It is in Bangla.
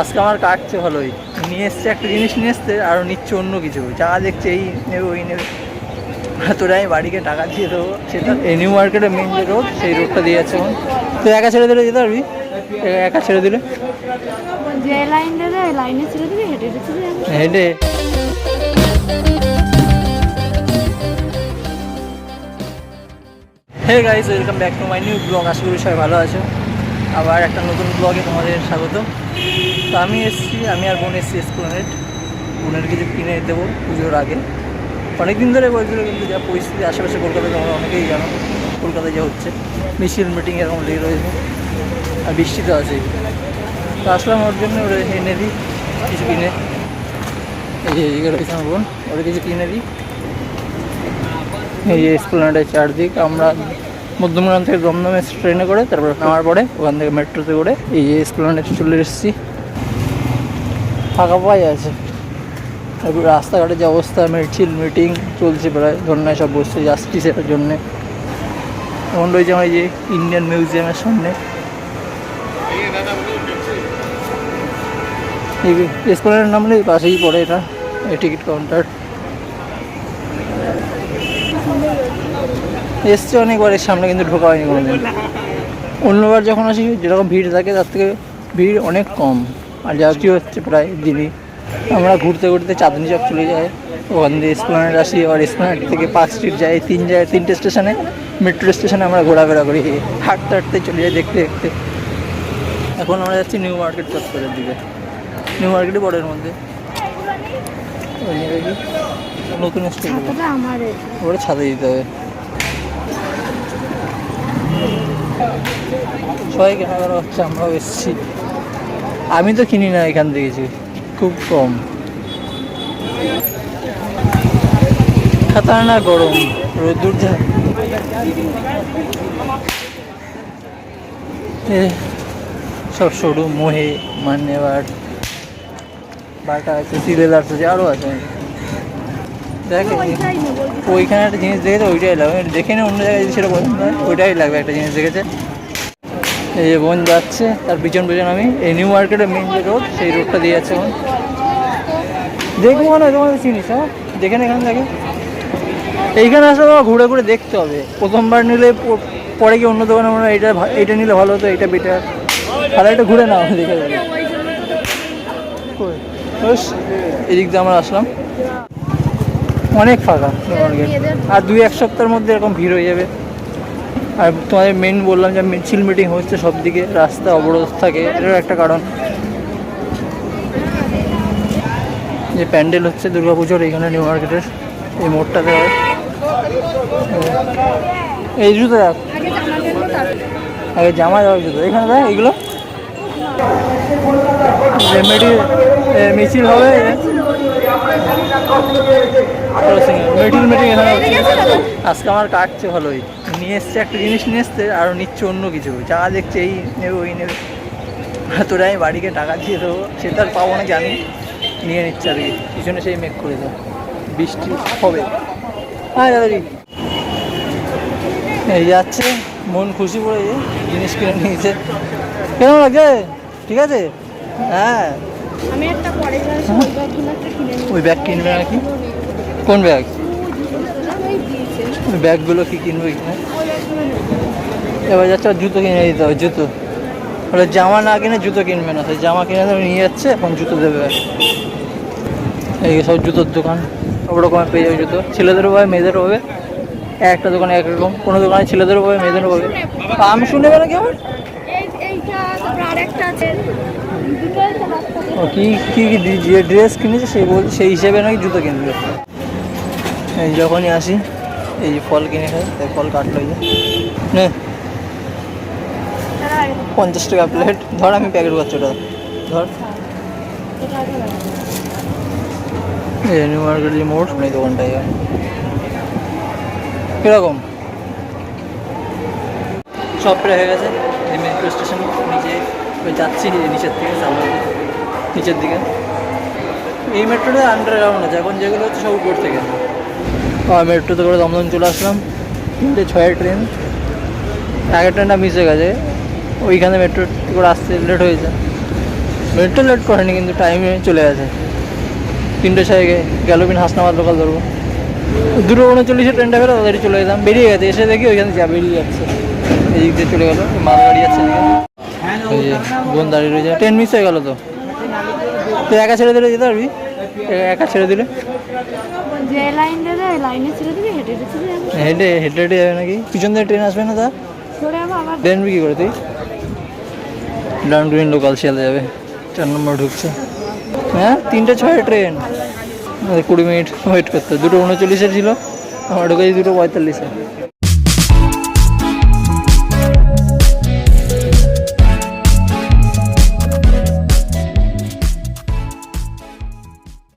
আজকে আমার কাটছে ভালোই। নিয়ে এসছে একটা জিনিস নিয়ে এসছে আরও নিচ্ছে অন্য কিছু। যা দেখছে এই নেবে ওই নেবে। তোরা আমি বাড়িকে টাকা দিয়ে দেবো। সেটা এই নিউ মার্কেটের মেন যে রোড সেই রোডটা দিয়ে যাচ্ছে এখন। তুই একা ছেড়ে দিলে যেতে পারবি? একা ছেড়ে দিলে? হেঁটে hey guys welcome back to my new blog আশা করি সবাই ভালো আছো। আবার একটা নতুন ব্লগে তোমাদের স্বাগত। তো আমি এসেছি, আমি আর বোন এসেছি এসপ্লানেট বোনের কিছু কিনে দেবো পুজোর আগে। অনেক দিন ধরে বলছিল কিন্তু যা পরিস্থিতি আশেপাশে কলকাতায় তোমরা অনেকেই জানো, কলকাতায় যা হচ্ছে। মিছিল মিটিং এরকম লেগে রয়েছে আর বৃষ্টি তো আছে তো আসলাম ওর জন্য, ওরা এনে দিই কিছু কিনে। এই যে এদিকে রয়েছে আমার বোন, ওরা কিছু কিনে দিই। এই যে স্প্লেনেডের চারদিক, আমরা মধ্যমগ্রাম থেকে দমদমে ট্রেনে করে, তারপর নামার পরে ওখান থেকে মেট্রোতে করে এই যে স্প্লেনেডে চলে এসেছি। ফাঁকা পাওয়াই আছে। তারপর রাস্তাঘাটে যে অবস্থা মিছিল মিটিং চলছে প্রায় ধন্যায় সব বসছে সেটার জন্যে। এখন রয়েছে আমার যে ইন্ডিয়ান মিউজিয়ামের সামনে। এই এসপ্লেনেডের নাম নেই, পাশেই পড়ে এটা টিকিট কাউন্টার এসছে অনেকবার এর সামনে কিন্তু ঢোকা হয়নি কোনোদিন। অন্যবার যখন আসি যেরকম ভিড় থাকে তার থেকে ভিড় অনেক কম। আর যাত্রী হচ্ছে প্রায় দিনই। আমরা ঘুরতে ঘুরতে চাঁদনি চক চলে যাই ওখান দিয়ে এসপ্লানেড আসি আর এসপ্লানেড থেকে পার্ক স্ট্রিট যাই তিন জায়গায় তিনটে স্টেশনে মেট্রো স্টেশনে আমরা ঘোরাফেরা করি। হাঁটতে হাঁটতে চলে যাই দেখতে দেখতে। এখন আমরা যাচ্ছি নিউ মার্কেট চত্বরের দিকে। নিউ মার্কেটই বড়ের মধ্যে। নতুন ওটা ছাদে দিতে হবে। সবাই কেনাকাটা হচ্ছে, আমরাও এসেছি। আমি তো কিনি না এখান থেকে খুব কম। খাতার না গরম, রোদ্দুর যা। সব সরু, মোহে, মান্যবার। বাটা আছে সিলেলার্স আছে আরও আছে দেখ ওইখানে একটা জিনিস দেখেছে, ওইটাই লাগবে। দেখে না অন্য জায়গায় সেটা পছন্দ হয়, ওইটাই লাগবে একটা জিনিস দেখেছে। এই যে বোন যাচ্ছে তার পিছন পিছন আমি এই নিউ মার্কেটের মেন যে রোড সেই রোডটা দিয়ে যাচ্ছে এখন দেখব মনে হয় তোমাদের চিনিস হ্যাঁ? দেখে না এখানে দেখে এইখানে আসলে ঘুরে ঘুরে দেখতে হবে। প্রথমবার নিলে পরে কি অন্য দোকানে মনে হয় এটা এইটা নিলে ভালো হতো এটা বেটার তাহলে একটা ঘুরে নাও দেখে? বেশ, এদিক দিয়ে আমরা আসলাম। অনেক ফাঁকা আর দুই এক সপ্তাহের মধ্যে এরকম ভিড় হয়ে যাবে। আর তোমাদের মেন বললাম যে মিছিল মিটিং হচ্ছে সব দিকে রাস্তা অবরোধ থাকে এটারও একটা কারণ। যে প্যান্ডেল হচ্ছে দুর্গাপুজোর, এইখানে নিউ মার্কেটের এই মোড়টাতে হয়। এই জুতো দেখ। আগে জামা যাওয়ার জুতো। এখানে দেখ এগুলো মিছিল হবে মিটিং মিটিং এখানে। আজকে আমার কাটছে ভালোই। নিয়ে এসছে একটা জিনিস নিয়ে এসছে আরও নিচ্ছে অন্য কিছু। যা দেখছে এই নেবে ওই নেবে। তোরা আমি বাড়িকে টাকা দিয়ে দেবো সে তো আর পাবো না জানি। নিয়ে নিচ্ছে আর কি। পিছনে সেই মেঘ করে দেবো। বৃষ্টি হবে। হ্যাঁ দাদারি এই যাচ্ছে মন খুশি পড়ে যে জিনিস কিনে নিয়েছে। কেমন লাগছে? ঠিক আছে? হ্যাঁ। আমি একটা পরে ওই ব্যাগ কিনবে নাকি? কোন ব্যাগ? ব্যাগগুলো কি কিনবে কিনে ওই এবার যাচ্ছে জুতো কিনে দিতে হবে, জুতো। ওরা জামা না কিনে জুতো কিনবে না, সেই জামা কিনে নিয়ে যাচ্ছে, এখন জুতো দেবে। এই সব জুতোর দোকান সব রকমের পেয়ে যাবে জুতো। ছেলেদেরও পাবে মেয়েদেরও পাবে একটা দোকানে একরকম কোনো দোকানে ছেলেদেরও পাবে মেয়েদেরও পাবে আমি শুনে কেমন একটা রাস্তা ও, কি কি যে ড্রেস কিনেছে, সেই বল, সেই হিসেবে নাকি জুতো কিনবে। এই, যখনই আসি। এই যে ফল কিনে খাই তাই ফল কাটলো যে। পঞ্চাশ টাকা প্লেট ধর আমি প্যাকেট করছি ওটা ধর নিউ মার্কেট যে মোড় এই দোকানটাই কীরকম? সব প্রায় হয়ে গেছে, এই মেট্রো স্টেশন নিচে। যাচ্ছি নিচের থেকে সামনে নিচের দিকে। এই মেট্রোটা আন্ডারগ্রাউন্ড আছে, এখন যেগুলো হচ্ছে সব উপর থেকে। মেট্রোতে করে দমদম চলে আসলাম। তিনটে ছয়ের ট্রেন আগের ট্রেনটা মিস হয়ে গেছে। ওইখানে মেট্রো করে আসতে লেট হয়েছে মেট্রো লেট করেনি, কিন্তু টাইমে চলে গেছে। তিনটে ছয় গ্যালোপিন হাসনাবাদ লোকাল ধরবো দুটো উনচল্লিশে ট্রেনটা বেরো তাড়াতাড়ি চলে যেতাম বেরিয়ে গেছে, এসে দেখি ওইখানে যা বেরিয়ে যাচ্ছে। এই দিক দিয়ে চলে গেলো যাচ্ছে ওই যে বোন দাঁড়িয়ে রয়েছে। ট্রেন মিস হয়ে গেলো তো। তুই একা ছেড়ে দিলে যেতে পারবি? একা ছেড়ে দিলে? যে লাইন দেবে লাইনে ছেড়ে দিবি হেঁটে হেঁটে চলে যাব হেঁটে হেঁটে হেঁটে যাবে নাকি? পিছন দিয়ে ট্রেন আসবে না আবার ট্রেন কি করে তুই? ডাউন গ্রিন লোকাল শিয়ালে যাবে। চার নম্বর ঢুকছে। হ্যাঁ? তিনটে ছয় ট্রেন কুড়ি মিনিট ওয়েট করতে। দুটো উনচল্লিশের ছিল। আমার ঢুকেছি দুটো পঁয়তাল্লিশে